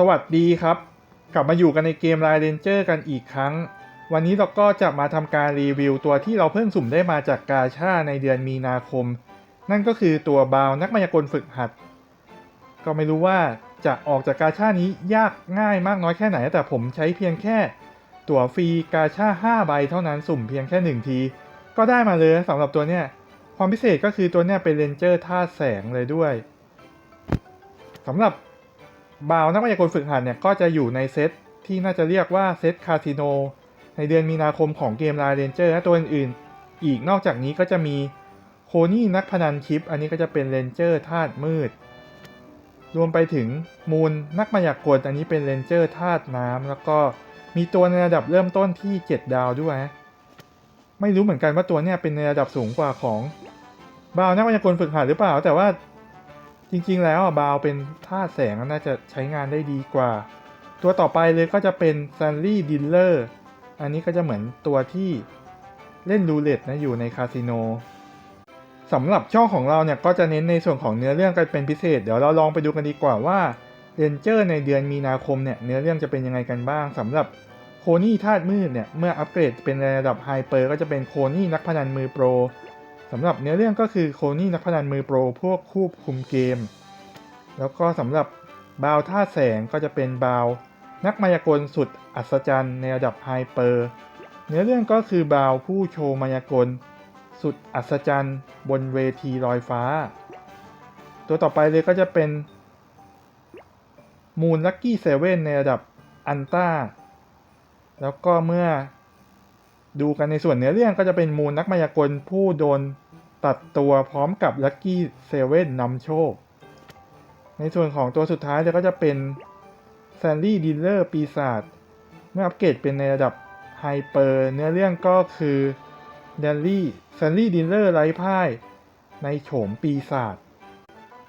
สวัสดีครับ กลับมาอยู่กันในเกม Line Ranger กันอีกครั้ง วันนี้เราก็จะมาทำการรีวิวตัวที่เราเพิ่งสุ่มได้มาจากกาชาในเดือนมีนาคม นั่นก็คือตัวบาวนักมายากลฝึกหัด ก็ไม่รู้ว่าจะออกจากกาชานี้ยากง่ายมากน้อยแค่ไหน แต่ผมใช้เพียงแค่ ตั๋วฟรีกาชา5ใบเท่านั้นสุ่มเพียงแค่ 1 ที ก็ได้มาเลยสำหรับตัวเนี้ยความพิเศษก็คือตัวเนี้ยเป็นเรนเจอร์ธาแสงเลยด้วยสำหรับ บาวนักมายากลฝึกหัดเนี่ยก็จะอยู่ในเซตที่น่าจะเรียกว่าเซตคาสิโนในเดือนมีนาคมของเกมลาเรนเจอร์และตัวอื่นๆ อีกนอกจากนี้ก็จะมีโคนี่นักพนันชิป อันนี้ก็จะเป็นเรนเจอร์ธาตุมืด รวมไปถึงมูลนักมายากลอันนี้เป็นเรนเจอร์ธาตุน้ำแล้วก็มีตัวในระดับเริ่มต้นที่ 7 ดาวด้วย ไม่รู้เหมือนกันว่าตัวเนี้ยเป็นในระดับสูงกว่าของบาวนักมายากลฝึกหัดหรือเปล่า แต่ว่า จริงๆ แล้วบาวเป็นธาตุแสงน่าจะใช้งานได้ดีกว่า ตัวต่อไปเลยก็จะเป็นซันลี่ดิลเลอร์อันนี้ก็จะเหมือนตัวที่เล่นรูเล็ตนะอยู่ในคาสิโนสำหรับช่องของเราเนี่ยก็จะเน้นในส่วนของเนื้อเรื่องกันเป็นพิเศษ เดี๋ยวเราลองไปดูกันดีกว่าว่าเรนเจอร์ในเดือนมีนาคมเนี่ยเนื้อเรื่องจะเป็นยังไงกันบ้างสำหรับโคนี่ธาตุมืดเนี่ยเมื่ออัปเกรดเป็นในระดับไฮเปอร์ก็จะเป็นโคนี่นักพนันมือโปร สำหรับเนื้อเรื่องก็คือโคนี่นักพนันมือโปรพวกควบคุมเกม แล้วก็สำหรับบาวท่าแสงก็จะเป็นบาวนักมายากลสุดอัศจรรย์ในระดับไฮเปอร์ เนื้อเรื่องก็คือบาวผู้โชว์มายากล สุดอัศจรรย์บนเวทีลอยฟ้า ตัวต่อไปเลยก็จะเป็นมูนลักกี้เซเว่นในระดับอันต้า แล้วก็เมื่อ ดูกันในส่วนเนื้อเรื่องก็จะเป็นมูนนักมายากลผู้โดนตัดตัวพร้อมกับลักกี้เซเว่นนำโชค ในส่วนของตัวสุดท้ายเนี่ยก็จะเป็นแซนดี้ดีลเลอร์ปีศาจเมื่ออัปเกรดเป็นในระดับไฮเปอร์เนื้อเรื่องก็คือเดลลี่แซนดี้ดีลเลอร์ไร้พ่าย ในโฉมปีศาจ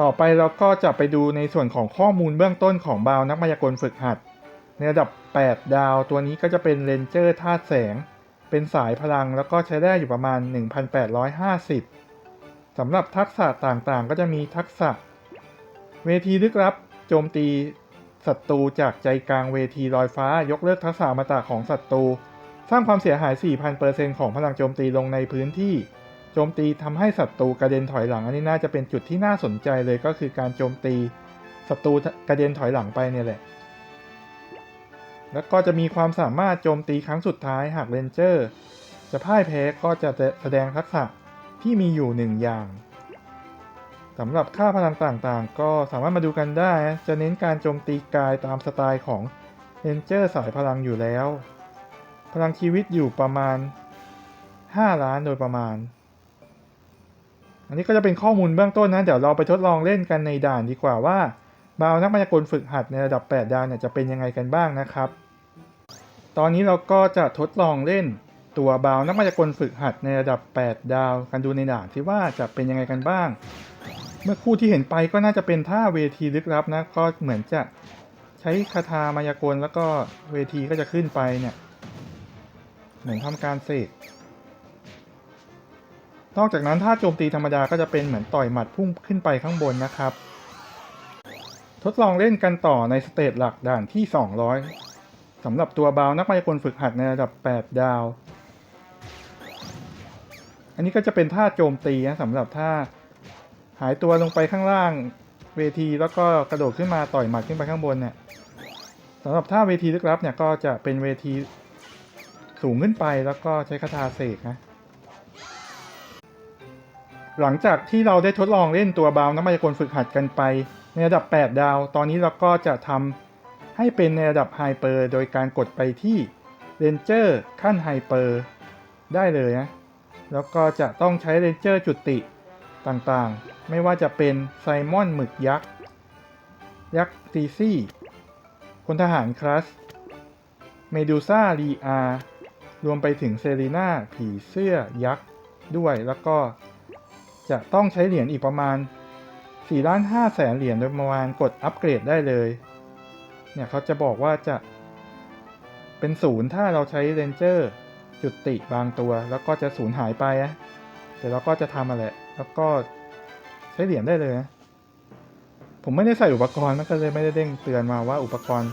ต่อไปเราก็จะไปดูในส่วนของข้อมูลเบื้องต้นของบาวนักมายากลฝึกหัด ในระดับ 8 ดาวตัวนี้ก็จะเป็นเรนเจอร์ธาตุแสง เป็นสายพลังแล้วก็ใช้ได้อยู่ประมาณ 1,850 สำหรับทักษะต่างๆ ก็จะมีทักษะ เวทีลึกลับ โจมตีศัตรูจากใจกลางเวทีลอยฟ้ายกเลิกทักษะอมตะของศัตรู สร้างความเสียหาย 4,000%ของพลังโจมตีลงในพื้นที่ โจมตีทำให้ศัตรูกระเด็นถอยหลัง อันนี้น่าจะเป็นจุดที่น่าสนใจเลยก็คือการโจมตีศัตรูกระเด็นถอยหลังไปเนี่ยแหละ แล้วก็จะมีความสามารถโจมตีครั้งสุดท้ายหากเรนเจอร์ จะพ่ายแพ้ก็จะแสดงทักษะที่มีอยู่หนึ่งอย่างสำหรับค่าพลังต่างๆ ก็สามารถมาดูกันได้ จะเน้นการโจมตีกายตามสไตล์ของเรนเจอร์สายพลังอยู่แล้ว พลังชีวิตอยู่ประมาณ 5 ล้านโดยประมาณ อันนี้ก็จะเป็นข้อมูลเบื้องต้นนะ เดี๋ยวเราไปทดลองเล่นกันในด่านดีกว่าว่าบาวนักมายากลฝึกหัดในระดับ 8 ดาวเนี่ยจะเป็นยังไงกันบ้างนะครับ ตอนนี้เราก็จะทดลองเล่นตัวบาวนักมายากลฝึกหัดในระดับ 8 ดาวกันดูในด่านที่ว่าจะเป็นยังไงกันบ้าง เมื่อคู่ที่เห็นไปก็น่าจะเป็นท่าเวทีลึกลับนะ ก็เหมือนจะใช้คาถามายากลแล้วก็เวทีก็จะขึ้นไปเนี่ย เหมือนทำการเสกนอกจากนั้นถ้าโจมตีธรรมดาก็จะเป็นเหมือนต่อยหมัดพุ่งขึ้นไปข้างบนนะครับ ทดลองเล่นกันต่อในสเตจหลักด่านที่ 200 สำหรับตัวบาวนักมายากลฝึกหัดในระดับ 8 ดาว อันนี้ก็จะเป็นท่าโจมตีนะสำหรับท่าหายตัวลงไปข้างล่างเวทีแล้วก็กระโดดขึ้นมาต่อยหมัดขึ้นไปข้างบนเนี่ยสำหรับท่าเวทีลึกลับเนี่ยก็จะเป็นเวทีสูงขึ้นไปแล้วก็ใช้คาถาเสกนะหลังจากที่เราได้ทดลองเล่นตัวบาวนักมายากลฝึกหัดกันไป ในระดับ 8 ดาว ตอนนี้เราก็จะทำ ให้เป็นในระดับไฮเปอร์โดยการกดไปที่เรนเจอร์ขั้นไฮเปอร์ได้เลยนะ แล้วก็จะต้องใช้เรนเจอร์จุติต่างๆ ไม่ว่าจะเป็นไซมอนหมึกยักษ์ ยักษ์ตีซี่พลทหารคลัส เมดูซ่ารีอารวมไปถึงเซรีนาผีเสื้อยักษ์ด้วยแล้วก็จะต้องใช้เหรียญอีกประมาณ4ล้าน5แสนเหรียญโดยประมาณกดอัปเกรดได้เลย เนี่ยเขาจะบอกว่าจะเป็นศูนย์ถ้าเราใช้เรนเจอร์จุติบางตัว แล้วก็จะสูญหายไปนะแต่เราก็จะทำมาแหละแล้วก็ใช้เหรียญได้เลยนะผมไม่ได้ใส่อุปกรณ์มันก็เลยไม่ได้เด้งเตือนมาว่าอุปกรณ์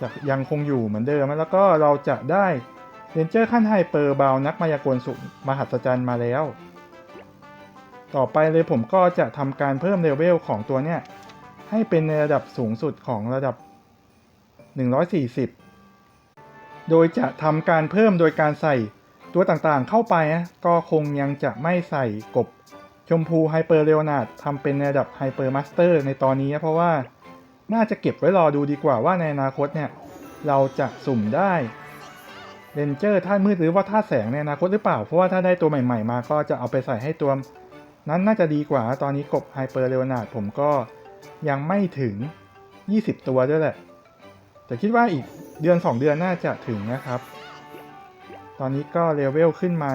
จะยังคงอยู่เหมือนเดิมแล้วก็เราจะได้เรนเจอร์ขั้นไฮเปอร์บาวนักมายากลสุดมหัศจรรย์มาแล้ว ต่อไปเลยผมก็จะทำการเพิ่มเลเวลของตัวเนี้ยให้เป็นในระดับสูงสุดของระดับ 140 โดยจะทำการเพิ่มโดยการใส่ตัวต่างๆเข้าไปนะก็คงยังจะไม่ใส่กบชมพูไฮเปอร์เลโอนาร์ดทำเป็นในระดับไฮเปอร์มาสเตอร์ในตอนนี้ เพราะว่าน่าจะเก็บไว้รอดูดีกว่าว่าในอนาคตเนี่ย เราจะสุ่มได้เรนเจอร์ท่ามืดหรือว่าท่าแสงในอนาคตหรือเปล่า เพราะว่าถ้าได้ตัวใหม่ๆมาก็จะเอาไปใส่ให้ตัว นั้นน่าจะดีกว่าตอนนี้กบไฮเปอร์เลโอนาร์ดผมก็ยังไม่ถึง 20 ตัวด้วยแหละ แต่คิดว่าอีกเดือน 2 เดือนน่าจะถึงนะครับ ตอนนี้ก็เลเวลขึ้นมา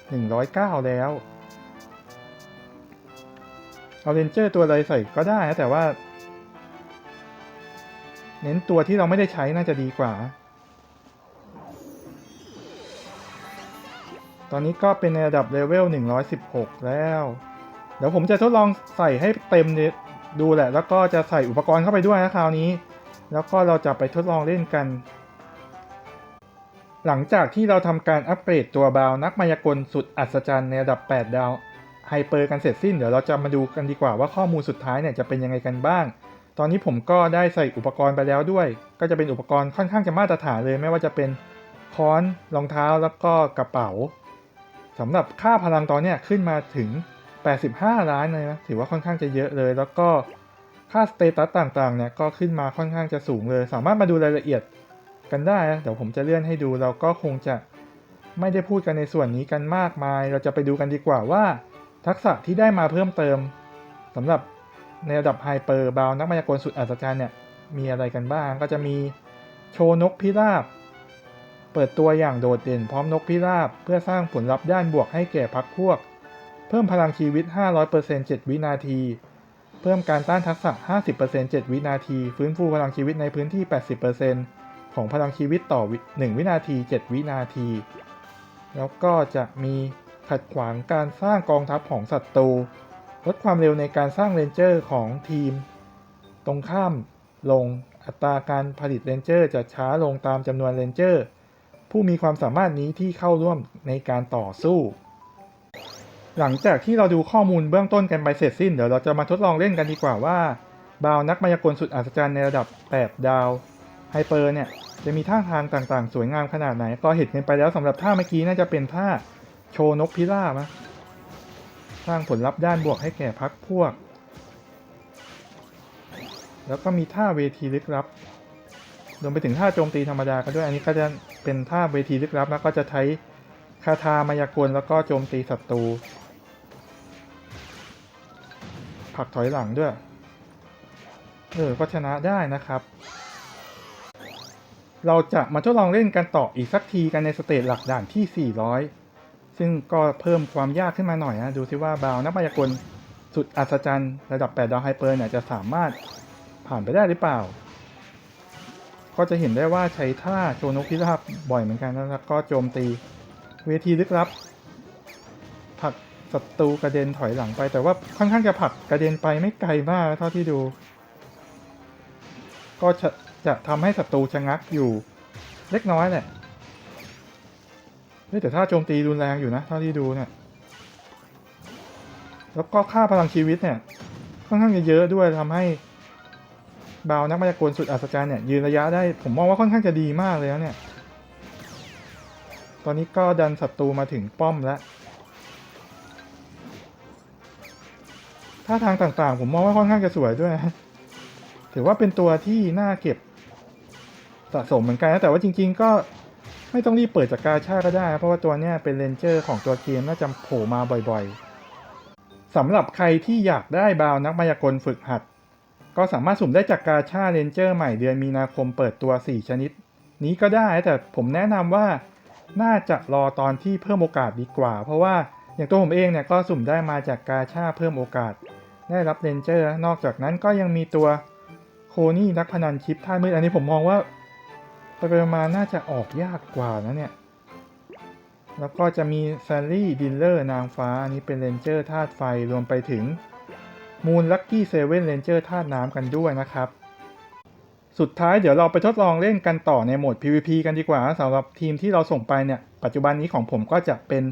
109 แล้ว เอาเรนเจอร์ตัวอะไรใส่ก็ได้นะแต่ว่า เน้นตัวที่เราไม่ได้ใช้น่าจะดีกว่า ตอนนี้ก็เป็นในระดับเลเวล 116 แล้ว เดี๋ยวผมจะทดลองใส่ให้เต็มดูแหละ แล้วก็จะใส่อุปกรณ์เข้าไปด้วยนะคราวนี้ แล้วก็เราจะไปทดลองเล่นกัน หลังจากที่เราทำการอัปเกรดตัวบาวนักมายากลสุดอัศจรรย์ในระดับ 8 ดาวไฮเปอร์กันเสร็จสิ้นเดี๋ยวเราจะมาดูกันดีกว่าว่าข้อมูลสุดท้ายเนี่ยจะเป็นยังไงกันบ้าง ตอนนี้ผมก็ได้ใส่อุปกรณ์ไปแล้วด้วย ก็จะเป็นอุปกรณ์ค่อนข้างจะมาตรฐานเลยไม่ว่าจะเป็นค้อนรองเท้าแล้วก็กระเป๋าสำหรับค่าพลังตอนเนี้ยขึ้นมาถึง 85 ล้านเลยนะถือว่าค่อนข้างจะเยอะเลย แล้วก็ ค่าสเตตัสต่างๆเนี่ยก็ขึ้นมาค่อนข้างจะสูงเลย สามารถมาดูรายละเอียดกันได้นะเดี๋ยวผมจะเลื่อนให้ดูเราก็คงจะไม่ได้พูดกันในส่วนนี้กันมากมาย เราจะไปดูกันดีกว่าว่า ทักษะที่ได้มาเพิ่มเติมสำหรับในระดับไฮเปอร์บาวนักมายากลสุดอัศจรรย์เนี่ยมีอะไรกันบ้างก็จะมีโชว์นกพิราบ เปิดตัวอย่างโดดเด่นพร้อมนกพิราบ เพื่อสร้างผลลัพธ์ด้านบวกให้แก่พักพวก เพิ่มพลังชีวิต 500% 7 วินาที เพิ่มการต้านทักษะ 50% 7 วินาที ฟื้นฟูพลังชีวิตในพื้นที่ 80%ของพลังชีวิตต่อ 1 วินาที 7 วินาที แล้วก็จะมีขัดขวางการสร้างกองทัพของศัตรู ลดความเร็วในการสร้างเรนเจอร์ของทีม ตรงข้ามลงอัตราการผลิตเรนเจอร์จะช้าลงตามจำนวนเรนเจอร์ ผู้มีความสามารถนี้ที่เข้าร่วมในการต่อสู้ หลังจากที่เราดูข้อมูลเบื้องต้นกันไปเสร็จสิ้น เดี๋ยวเราจะมาทดลองเล่นกันดีกว่าว่าบาวนักมายากลสุดอัศจรรย์ในระดับ 8 ดาวไฮเปอร์เนี่ย จะมีท่าทางต่างๆ สวยงามขนาดไหน ก็เห็นกันไปแล้วสำหรับท่าเมื่อกี้น่าจะเป็นท่าโชว์นกพิราบนะสร้างผลลัพธ์ด้านบวกให้แก่พักพวก แล้วก็มีท่าเวทีลึกลับรวมไปถึงท่าโจมตีธรรมดาก็ด้วยอันนี้ก็จะเป็นท่าเวทีลึกลับแล้วก็จะใช้คาถามายากลแล้วก็โจมตีศัตรู ผักถอยหลังด้วย เออก็ชนะได้นะครับ เราจะมาทดลองเล่นกันต่ออีกสักทีกันในสเตจหลักด่านที่ 400 ซึ่งก็เพิ่มความยากขึ้นมาหน่อยนะ ดูซิว่าบาวนักมายากลสุดอัศจรรย์ระดับ 8 ดาวไฮเปอร์เนี่ยจะสามารถผ่านไปได้หรือเปล่า ก็จะเห็นได้ว่าใช้ท่าโชนกพิราบบ่อยเหมือนกันแล้วก็โจมตี เวทีลึกลับ ศัตรูกระเด็นถอยหลังไป แต่ว่าค่อนข้างจะผักกระเด็นไปไม่ไกลมากเท่าที่ดู ก็จะจะทำให้ศัตรูชะงักอยู่ เล็กน้อยแหละแต่ถ้าโจมตีรุนแรงอยู่นะเท่าที่ดูเนี่ยแล้วก็ค่าพลังชีวิตเนี่ยค่อนข้างจะเยอะด้วยทำให้บาวนักมายากลสุดอัศจรรย์เนี่ยยืนระยะได้ผมมองว่าค่อนข้างจะดีมากเลยแล้วเนี่ย ตอนนี้ก็ดันศัตรูมาถึงป้อมแล้ว ท่าทางต่างๆ ผมมองว่าค่อนข้างจะสวยด้วย ถือว่าเป็นตัวที่น่าเก็บสะสมเหมือนกันนะแต่ว่าจริง ๆ ก็ไม่ต้องรีบเปิดจากกาชาก็ได้ เพราะว่าตัวนี้เป็นเลนเจอร์ของตัวเกมน่าจะโผล่มาบ่อยๆสำหรับใครที่อยากได้บาวนักมายากลฝึกหัด ก็สามารถสุ่มได้จากกาชาเลนเจอร์ใหม่เดือนมีนาคมเปิดตัว 4 ชนิด นี้ก็ได้แต่ผมแนะนำว่าน่าจะรอตอนที่เพิ่มโอกาสดีกว่า เพราะว่าอย่างตัวผมเองเนี่ยก็สุ่มได้มาจากกาชาเพิ่มโอกาส ได้รับเลนเจอร์นอกจากนั้นก็ยังมีตัวโคนี่นักพนันชิปท่ามืดอันนี้ผมมองว่าไปไปมาน่าจะออกยากกว่านะเนี่ย แล้วก็จะมีแซลลี่ดิลเลอร์นางฟ้าอันนี้เป็นเรนเจอร์ธาตุไฟรวมไปถึงมูนลั c กี้เซเว่นเรนเจอร์ธาตุน้ำกันด้วยนะครับ สุดท้ายเดี๋ยวเราไปทดลองเล่นกันต่อในโหมด PVP กันดีกว่าสำหรับทีมที่เราส่งไปเนี่ย ปัจจุบันนี้ของผมก็จะเป็น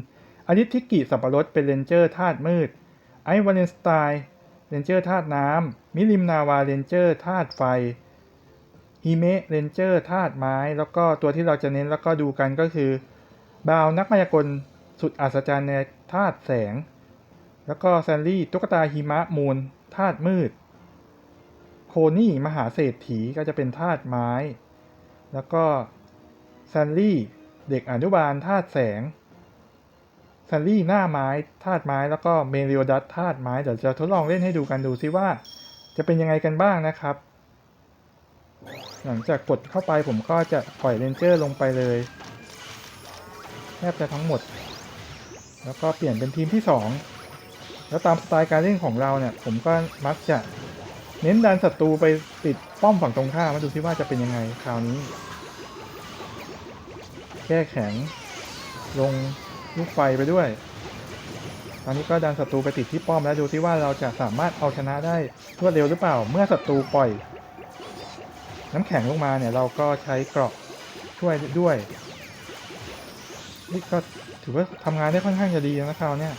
อลิทิกิสับปะรดเป็นเรนเจอร์ธาตุมืดไอวาเลนสไตน์ เรนเจอร์ธาตุน้ำมิลิมนาวาเรนเจอร์ธาตุไฟฮิเมะเรนเจอร์ธาตุไม้ แล้วก็ตัวที่เราจะเน้นแล้วก็ดูกันก็คือบาวนักมายากลสุดอัศจรรย์ในธาตุแสง แล้วก็แซนลี่ตุ๊กตาหิมะมูลธาตุมืด โคนี่มหาเศรษฐีก็จะเป็นธาตุไม้ แล้วก็แซนลี่เด็กอนุบาลธาตุแสง ซันลี่หน้าไม้ธาตุไม้แล้วก็เมริโอดัสธาตุไม้เดี๋ยวจะทดลองเล่นให้ดูกันดูซิว่า จะเป็นยังไงกันบ้างนะครับ หลังจากกดเข้าไปผมก็จะปล่อยเรนเจอร์ลงไปเลยแทบจะทั้งหมด แล้วก็เปลี่ยนเป็นทีมที่ 2 แล้วตามสไตล์การเล่นของเราเนี่ยผมก็มักจะเน้นดันศัตรูไปติดป้อมฝั่งตรงข้ามมาดูซิว่าจะเป็นยังไงคราวนี้ แก้แข็งลง ลูกไฟไปด้วย ตอนนี้ก็ดันศัตรูไปติดที่ป้อมแล้วดูซิว่าเราจะสามารถเอาชนะได้รวดเร็วหรือเปล่า เมื่อศัตรูปล่อย น้ำแข็งลงมาเนี่ยเราก็ใช้เกราะช่วยด้วยนี่ก็ถือว่าทำงานได้ค่อนข้างจะดีนะคราวเนี้ย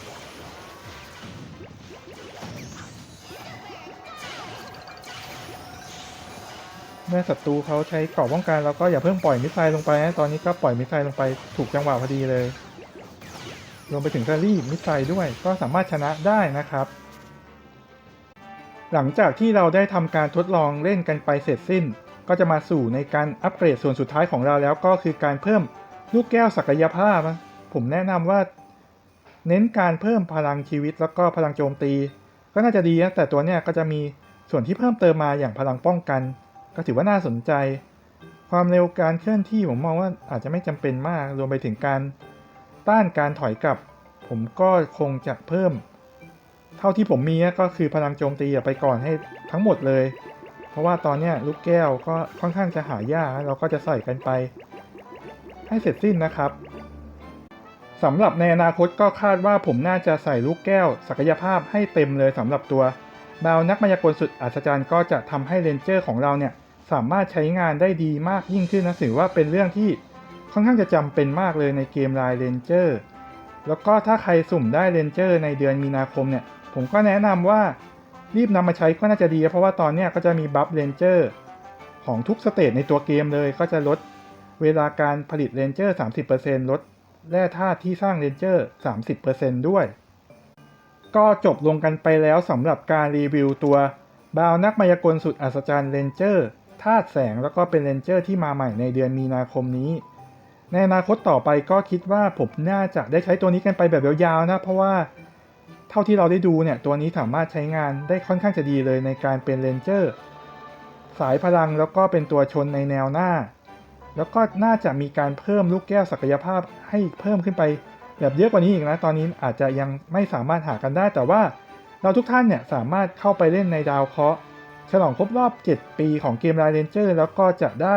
เมื่อศัตรูเขาใช้เกราะป้องกันเราก็อย่าเพิ่งปล่อยมิสไซล์ลงไปนะตอนนี้ก็ปล่อยมิสไซล์ลงไปถูกจังหวะพอดีเลย รวมไปถึงซารี่มิสไซล์ด้วยก็สามารถชนะได้นะครับ หลังจากที่เราได้ทำการทดลองเล่นกันไปเสร็จสิ้น ก็จะมาสู่ในการอัปเกรดส่วนสุดท้ายของเราแล้วก็คือการเพิ่มลูกแก้วศักยภาพ ผมแนะนำว่า เน้นการเพิ่มพลังชีวิตแล้วก็พลังโจมตี ก็น่าจะดีนะแต่ตัวเนี้ยก็จะมีส่วนที่เพิ่มเติมมาอย่างพลังป้องกัน ก็ถือว่าน่าสนใจ ความเร็วการเคลื่อนที่ผมมองว่าอาจจะไม่จำเป็นมากรวมไปถึงการ ต้านการถอยกลับ ผมก็คงจะเพิ่ม เท่าที่ผมมีก็คือพลังโจมตีไปก่อนให้ทั้งหมดเลย เพราะว่าตอนนี้ลูกแก้วก็ค่อนข้างจะหายากเราก็จะใส่กันไป ให้เสร็จสิ้นนะครับสำหรับในอนาคตก็คาดว่าผมน่าจะใส่ลูกแก้ว ศักยภาพให้เต็มเลยสำหรับตัวดาวนักมายากลสุดอัศจรรย์ก็จะทำให้เรนเจอร์ของเราเนี่ยสามารถใช้งานได้ดีมากยิ่งขึ้นนะถือว่าเป็นเรื่องที่ ค่อนข้างจะจำเป็นมากเลยในเกมไลน์เรนเจอร์แล้วก็ถ้าใครสุ่มได้เรนเจอร์ในเดือนมีนาคมเนี่ย ผมก็แนะนำว่ารีบนำมาใช้ก็น่าจะดี เพราะว่าตอนเนี้ยก็จะมีบัฟเรนเจอร์ของทุกสเตจในตัวเกมเลยก็จะลดเวลาการผลิตเรนเจอร์30%ลดแร่ธาตุที่สร้างเรนเจอร์30%ด้วย ก็จบลงกันไปแล้วสำหรับการรีวิวตัวบาวนักมายากลสุดอัศจรรย์เรนเจอร์ธาตุแสงแล้วก็เป็นเรนเจอร์ที่มาใหม่ในเดือนมีนาคมนี้ ในอนาคตต่อไปก็คิดว่าผมน่าจะได้ใช้ตัวนี้กันไปแบบยาวๆนะเพราะว่าเท่าที่เราได้ดูเนี่ยตัวนี้สามารถใช้งานได้ค่อนข้างจะดีเลยในการเป็นเรนเจอร์สายพลังแล้วก็เป็นตัวชนในแนวหน้า แล้วก็น่าจะมีการเพิ่มลูกแก้วศักยภาพให้เพิ่มขึ้นไป แบบเยอะกว่านี้อีกนะตอนนี้อาจจะยังไม่สามารถหากันได้ แต่ว่าเราทุกท่านเนี่ยสามารถเข้าไปเล่นในดาวเคราะห์ฉลองครบรอบ 7 ปีของเกมไลน์เรนเจอร์แล้วก็จะได้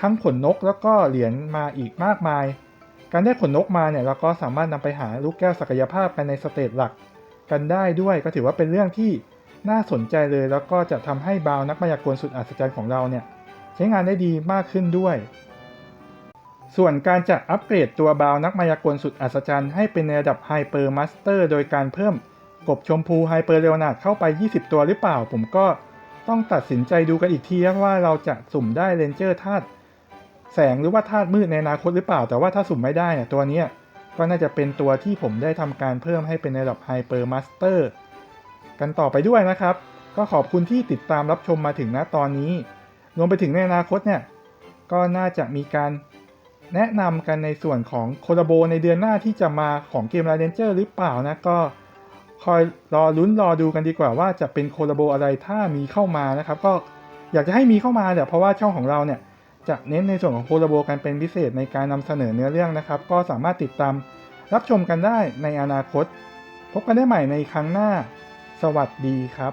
ทั้งขนนกแล้วก็เหรียญมาอีกมากมาย การได้ขนนกมาเนี่ยเราก็สามารถนำไปหาลูกแก้วศักยภาพกันในสเตจหลัก กันได้ด้วยก็ถือว่าเป็นเรื่องที่น่าสนใจเลยแล้วก็จะทำให้บาวนักมายากลสุดอัศจรรย์ของเราเนี่ยใช้งานได้ดีมากขึ้นด้วย ส่วนการจะอัปเกรดตัวบาวนักมายากลสุดอัศจรรย์ให้เป็นในระดับไฮเปอร์มาสเตอร์โดยการเพิ่มกบชมพูไฮเปอร์เรวนาดเข้าไป 20 ตัวหรือเปล่า ผมก็ต้องตัดสินใจดูกันอีกทีว่าเราจะสุ่มได้เรนเจอร์ธาตุ แสงหรือว่าธาตุมืดในอนาคตหรือเปล่า แต่ว่าถ้าสุ่มไม่ได้เนี่ยตัวนี้ก็น่าจะเป็นตัวที่ผมได้ทำการเพิ่มให้เป็นในระดับไฮเปอร์มาสเตอร์กันต่อไปด้วยนะครับ ก็ขอบคุณที่ติดตามรับชมมาถึงณตอนนี้ รวมไปถึงในอนาคตเนี่ย ก็น่าจะมีการแนะนำกันในส่วนของโคลาโบในเดือนหน้าที่จะมาของเกม r าเ d นเจอร์หรือเปล่านะก็คอยรอลุ้นรอดูกันดีกว่าว่าจะเป็นโคลาโบอะไรถ้ามีเข้ามานะครับ ก็อยากจะให้มีเข้ามาแต่เพราะว่าช่องของเราเนี่ย จะเน้นในส่วนของโคลาโบกันเป็นพิเศษในการนำเสนอเนื้อเรื่องนะครับ ก็สามารถติดตามรับชมกันได้ในอนาคต พบกันได้ใหม่ในครั้งหน้า สวัสดีครับ